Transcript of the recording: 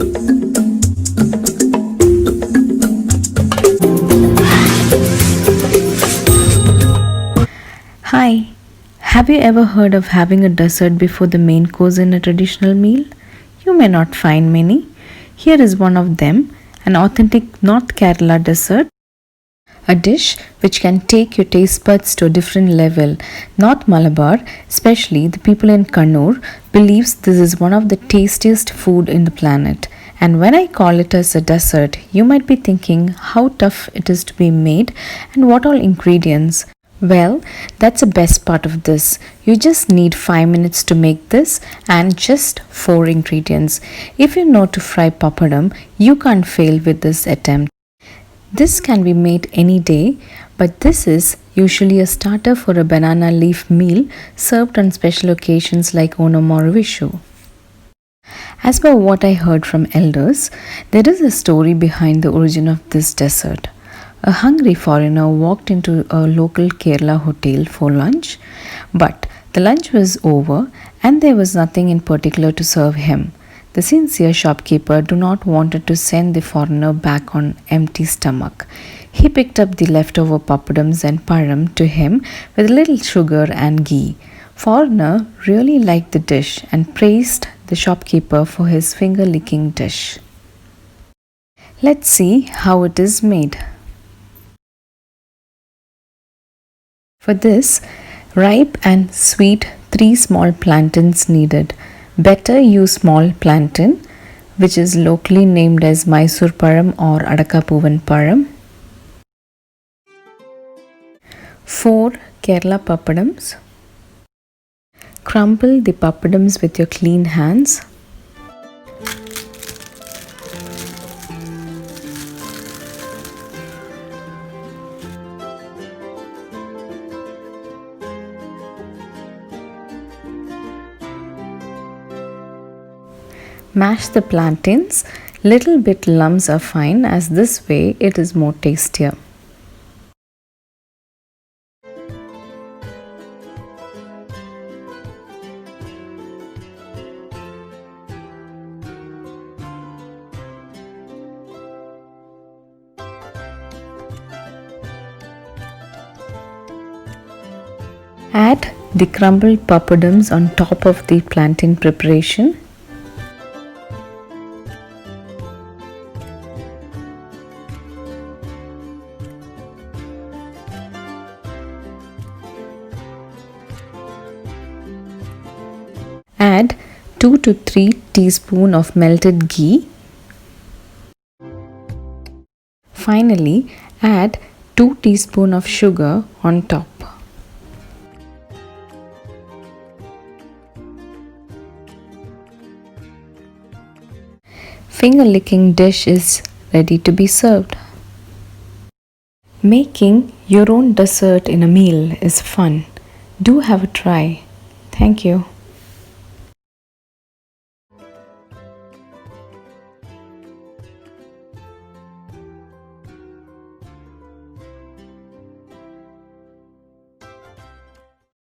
Hi, have you ever heard of having a dessert before the main course in a traditional meal? You may not find many. Here is one of them an authentic North Kerala dessert. A dish which can take your taste buds to a different level. North Malabar, especially the people in Kannur, believes this is one of the tastiest food in the planet. And when I call it as a dessert, you might be thinking how tough it is to be made and what all ingredients. Well, that's the best part of this. You just need 5 minutes to make this and just 4 ingredients. If you know to fry papadam, you can't fail with this attempt. This can be made any day, but this is usually a starter for a banana leaf meal served on special occasions like Onam or Vishu. As per what I heard from elders, there is a story behind the origin of this dessert. A hungry foreigner walked into a local Kerala hotel for lunch, but the lunch was over and there was nothing in particular to serve him. The sincere shopkeeper do not wanted to send the foreigner back on empty stomach. He picked up the leftover papadums and param to him with a little sugar and ghee. Foreigner really liked the dish and praised the shopkeeper for his finger licking dish. Let's see how it is made. For this, ripe and sweet 3 small plantains needed. Better use small plantain which is locally named as Mysore Param or Adakapuvan Param. 4 Kerala papadums. Crumble the papadums with your clean hands. Mash the plantains. Little bit lumps are fine as this way it is more tastier. Add the crumbled papadums on top of the plantain preparation. 2 to 3 teaspoon of melted ghee. Finally, add 2 teaspoon of sugar on top. Finger licking dish is ready to be served. Making your own dessert in a meal is fun. Do have a try. Thank you.